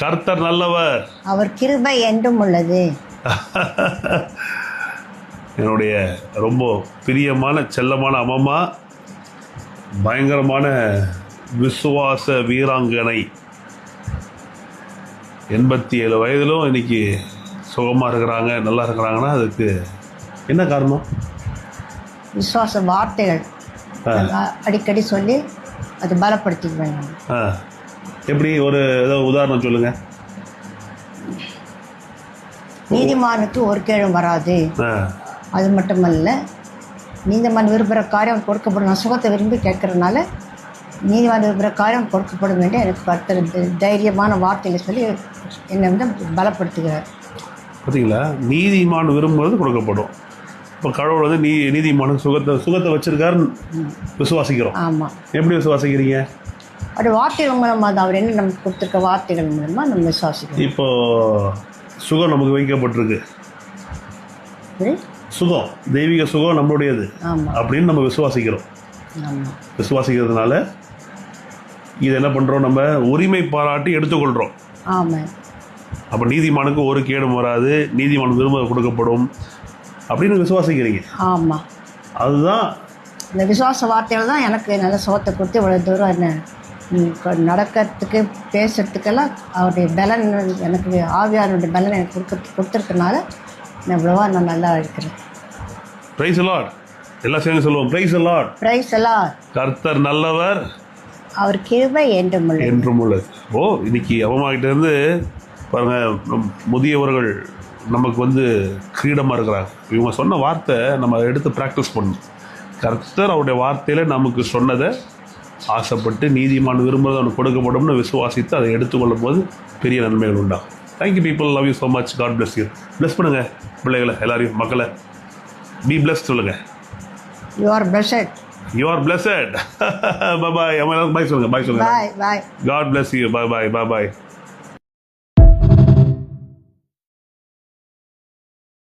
கர்த்தர் நல்லவர். அவர் கிருபை என்றும் உள்ளது. என்னுடைய ரொம்ப பிரியமான செல்லமான அம்மம்மா பயங்கரமான விசுவாச வீராங்கனை. எண்பத்தி ஏழு வயதிலும் இன்னைக்கு சுகமாக இருக்கிறாங்க நல்லா இருக்கிறாங்கன்னா அதுக்கு என்ன காரணம்? விசுவாச வார்த்தைகள். அடிக்கடி சொல்லி அது பலப்படுத்திக்குவேன். நான். எப்படி ஒரு ஏதோ உதாரணம் சொல்லுங்கள் நீதிமானுக்கு ஒரு கேளும் வராது. அது மட்டுமல்ல நீதிமான் விரும்புகிற காரியம் கொடுக்கப்படும். நான் சுகத்தை விரும்பி கேட்கறதுனால நீதிமான் விரும்புகிற காரியம் கொடுக்கப்படும் என்று எனக்கு கருத்து த- தைரியமான வார்த்தைகளை சொல்லி என்னை வந்து பலப்படுத்துகிறார். பார்த்தீங்களா? நீதிமான் விரும்புவது கொடுக்கப்படும். இப்போ கடவுள் வந்து நீ நீதிமானுக்கு சுகத்தை சுகத்தை வச்சிருக்காருன்னு விசுவாசிக்கிறோம். ஆமாம் எப்படி விசுவாசிக்கிறீங்க? அப்படி வார்த்தைகள் மூலமாக தான் அவர் என்ன நமக்கு கொடுத்துருக்க வார்த்தைகள் மூலமாக நம்ம விசுவாசிக்கிறோம். இப்போ சுகம் நமக்கு வைக்கப்பட்டிருக்கு. சுகம் தெய்வீக சுகம் நம்மளுடையது அப்படின்னு நம்ம விசுவாசிக்கிறோம். விசுவாசிக்கிறதுனால இது என்ன பண்ணுறோம் நம்ம? உரிமை பாராட்டி எடுத்துக்கொள்கிறோம் ஆமாம் அப்போ நீதிமானுக்கு ஒரு கேடும் வராது நீதிமான் விரும்ப கொடுக்கப்படும் அப்படின்னு விசுவாசிக்கிறீங்க. ஆமாம் அதுதான் இந்த விசுவாச வார்த்தைகள் தான் எனக்கு நல்ல சுகத்தை கொடுத்து இவ்வளோ தூரம் என்ன நடக்கிறதுக்கு பேசுறதுக்கெல்லாம் அவருடைய பலன் எனக்கு ஆவியாருடைய பலன் எனக்கு கொடுக்க கொடுத்துருக்கனால நான் இவ்வளோவா நான் நல்லா இருக்கிறேன். பிரைஸ் லார்ட் எல்லாம் சேர்ந்து சொல்லுவோம் பிரைஸ் லார்ட் ப்ரைஸ் எல்லாம் கர்த்தர் நல்லவர். அவர் கிருபை என்றும் என்றும் உள்ளது ஓ இன்னைக்கு அவமாகிட்ட இருந்து பாருங்க முதியவர்கள் நமக்கு வந்து கிரீடமாக இருக்கிறாங்க. இவங்க சொன்ன வார்த்தை நம்ம அதை எடுத்து ப்ராக்டிஸ் பண்ணணும். கர்த்தர் அவருடைய வார்த்தையில நமக்கு சொன்னதை ஆசைப்பட்டு நீதிமான் விரும்புறது அவனுக்கு கொடுக்கப்படும்னு விசுவாசித்து அதை எடுத்துக்கொள்ளும் போது பெரிய நன்மைகள் உண்டாகும். Thank you people love you so much God bless you bless பண்ணுங்க பிள்ளைகளை எல்லாரையும் மக்களை. பி blessed சொல்லுங்க. You are blessed you are blessed bye bye சொல்லுங்க பாய் சொல்லுங்க. பாய் பாய் God bless you. Bye bye. Bye bye.